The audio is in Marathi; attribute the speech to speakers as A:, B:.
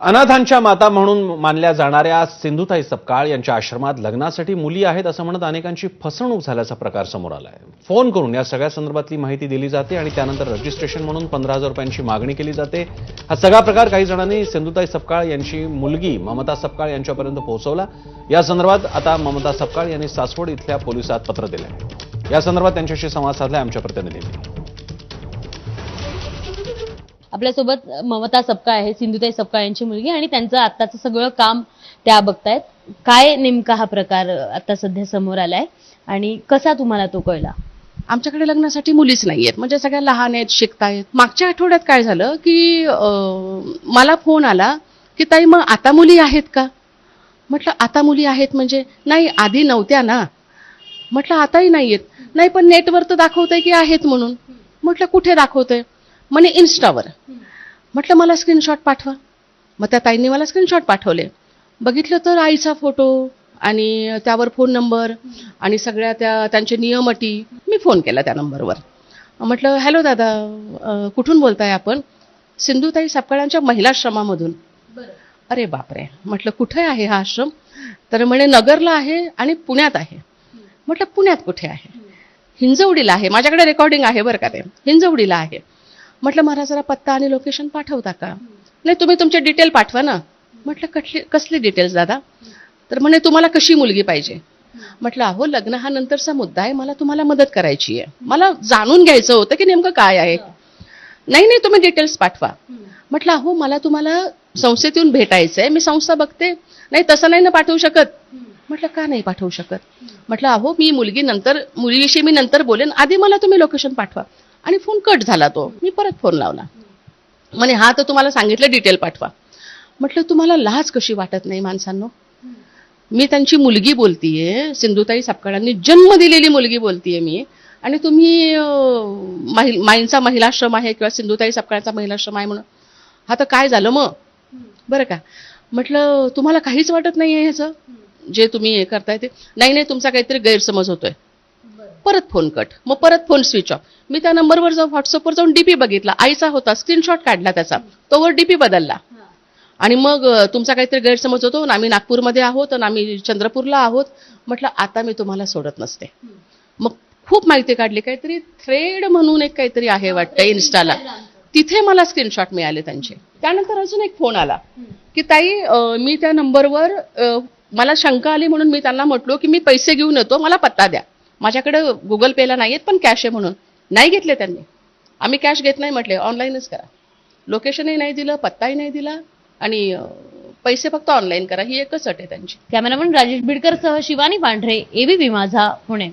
A: अनाथांच्या माता म्हणून मानल्या जाणाऱ्या सिंधुताई सपकाळ यांच्या आश्रमात लग्नासाठी मुली आहेत असं म्हणत अनेकांची फसवणूक झाल्याचा प्रकार समोर आला आहे फोन करून या सगळ्या संदर्भातली माहिती दिली जाते आणि त्यानंतर रजिस्ट्रेशन म्हणून पंधरा हजार रुपयांची मागणी केली जाते. हा सगळा प्रकार काही जणांनी सिंधुताई सपकाळ यांची मुलगी ममता सपकाळ यांच्यापर्यंत पोहोचवला. या संदर्भात आता ममता सपकाळ यांनी सासवड इथल्या पोलिसात पत्र दिलं या संदर्भात त्यांच्याशी संवाद साधलाय आमच्या प्रतिनिधींनी.
B: आपल्यासोबत ममता सपका आहे सिंधुताई सपका यांची मुलगी आणि त्यांचं आत्ताचं सगळं काम त्या बघतायत. काय नेमका हा प्रकार आता सध्या समोर आलाय? आणि कसा तुम्हाला तो कळला?
C: आमच्याकडे लग्नासाठी मुलीच नाही आहेत म्हणजे सगळ्या लहान आहेत शिकतायत. मागच्या आठवड्यात काय झालं की अं, मला फोन आला की ताई मग आता मुली आहेत का? म्हटलं आता मुली आहेत म्हणजे? नाही आधी नव्हत्या ना. म्हटलं आताही नाही आहेत नाही पण नेटवर तर दाखवतंय की आहेत म्हणून. म्हटलं कुठे दाखवतंय? म्हणे इन्स्टावर म्हटलं मला स्क्रीनशॉट पाठवा. मग त्या ताईंनी मला स्क्रीनशॉट पाठवले. बघितलं तर आईचा फोटो आणि त्यावर फोन नंबर आणि सगळ्या त्या त्यांचे नियम अटी. मी फोन केला त्या नंबरवर म्हटलं हॅलो दादा कुठून बोलताय आपण? सिंधुताई सपकाळांच्या महिलाश्रमामधून. अरे बापरे. म्हटलं कुठे आहे हा आश्रम? तर म्हणे नगरला आहे आणि पुण्यात आहे. म्हटलं पुण्यात कुठे आहे? हिंजवडीला आहे. माझ्याकडे रेकॉर्डिंग आहे बरं का ते. हिंजवडीला आहे. म्हटलं मला जरा पत्ता आणि लोकेशन पाठवता का? नाही तुम्ही तुमचे डिटेल पाठवा ना. म्हटलं कटली कसली डिटेल्स दादा? तर म्हणे तुम्हाला कशी मुलगी पाहिजे? म्हटलं अहो लग्न हा नंतरचा मुद्दा आहे. मला तुम्हाला मदत करायची आहे. मला जाणून घ्यायचं होतं की नेमकं काय आहे. नाही नाही तुम्ही डिटेल्स पाठवा. म्हटलं अहो मला तुम्हाला संस्थेत येऊन भेटायचं आहे. मी संस्था बघते. नाही तसं नाही ना पाठवू शकत. म्हटलं का नाही पाठवू शकत? म्हटलं अहो मी मुलगी नंतर मुलीविषयी मी नंतर बोलेन. आधी मला तुम्ही लोकेशन पाठवा. आणि फोन कट झाला तो. मी परत फोन लावला. म्हणे हा तर तुम्हाला सांगितलं डिटेल पाठवा. म्हटलं तुम्हाला लाज कशी वाटत नाही माणसांनो? मी त्यांची मुलगी बोलतीये सिंधुताई सापकाळांनी जन्म दिलेली मुलगी बोलतीये मी. आणि तुम्ही माहि- माईंचा महिलाश्रम आहे किंवा सिंधुताई सापकाळांचा महिलाश्रम आहे म्हणून. हा तर काय झालं मग? बरं का? म्हटलं तुम्हाला काहीच वाटत नाही आहे ह्याचं? जे तुम्ही हे करताय ते. नाही नाही तुमचा काहीतरी गैरसमज होतोय. परत फोन कट. मग परत फोन स्विच ऑफ मी त्या नंबरवर जाऊन व्हॉट्सअपवर जाऊन डीपी बघितला. आईचा होता. स्क्रीनशॉट काढला त्याचा. तोवर डीपी बदलला. आणि मग तुमचा काहीतरी गैरसमज होतो आम्ही नागपूरमध्ये आहोत आणि आम्ही चंद्रपूरला आहोत. म्हटलं आता मी तुम्हाला सोडत नसते. मग खूप माहिती काढली. काहीतरी थ्रेड म्हणून एक काहीतरी आहे वाटतं इन्स्टाला तिथे मला स्क्रीनशॉट मिळाले त्यांचे. त्यानंतर अजून एक फोन आला. की ताई मी त्या नंबरवर मला शंका आली म्हणून मी त्यांना म्हटलो की मी पैसे घेऊन येतो. मला पत्ता द्या. माझ्याकडे गुगल पेला नाहीयेत पण कॅश आहे म्हणून. नाही घेतले त्यांनी. आम्ही कॅश घेत नाही म्हटले ऑनलाईनच करा. लोकेशनही नाही दिलं पत्ताही नाही दिला आणि पैसे फक्त ऑनलाईन करा. ही एकच अट आहे त्यांची.
B: कॅमेरामन राजेश बिडकर सह शिवानी पांढरे एबीपी माझा पुणे.